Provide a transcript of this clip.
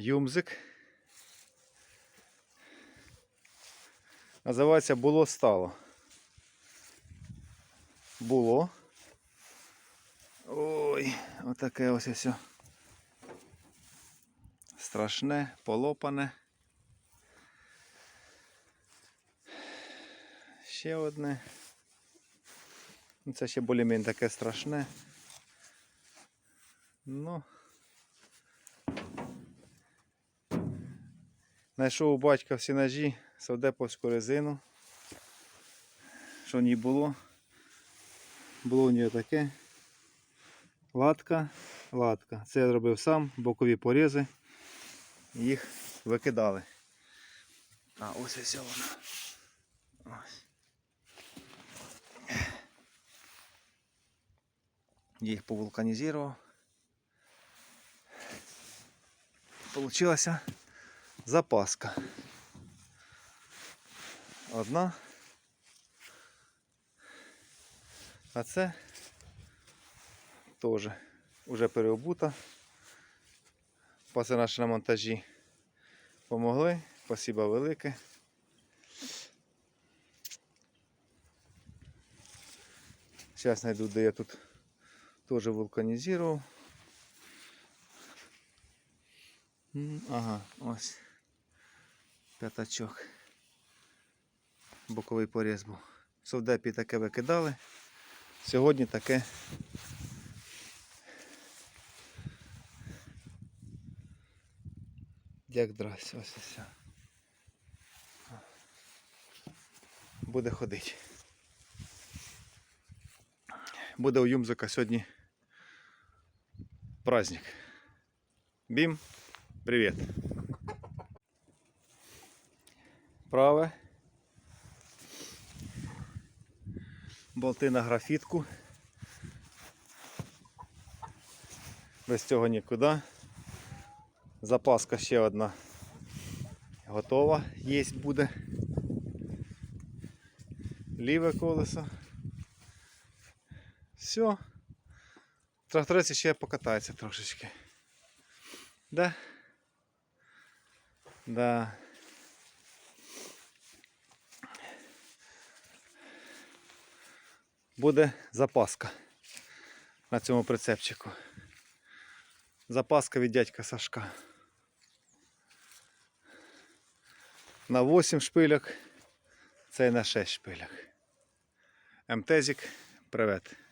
Юмзик. Називається було стало. Було. Ой, отаке ось все. Страшне, полопане. Ще одне. Ну, Це ще більш-менш таке страшне. Ну. Знайшов у батька всі ножі, савдеповську резину. Що в ній було? Було у нього таке. Латка, латка. Це я зробив сам, бокові порізи. Їх викидали. А ось ось воно. Ось. Їх повулканізував. Получилася запаска. Одна. А це теж вже переобута. Паси наші на монтажі помогли. Спасибо велике. Зараз знайду, де я тут теж вулканізував. Ага, ось. П'ятачок. Боковий поріз був. Совдепі таке викидали. Сьогодні таке. Як дрась, ось і все. Буде ходити. Буде у Юмзика сьогодні праздник. Бім, привіт. Праве. Болти на графітку. Без цього нікуди. Запаска ще одна готова, єсть буде. Ліве колесо. Все. Тракторець ще покатається трошечки. Да? Да. Буде запаска на цьому прицепчику. Запаска від дядька Сашка. На 8 шпильок, це на 6 шпилях. МТЗік, привет.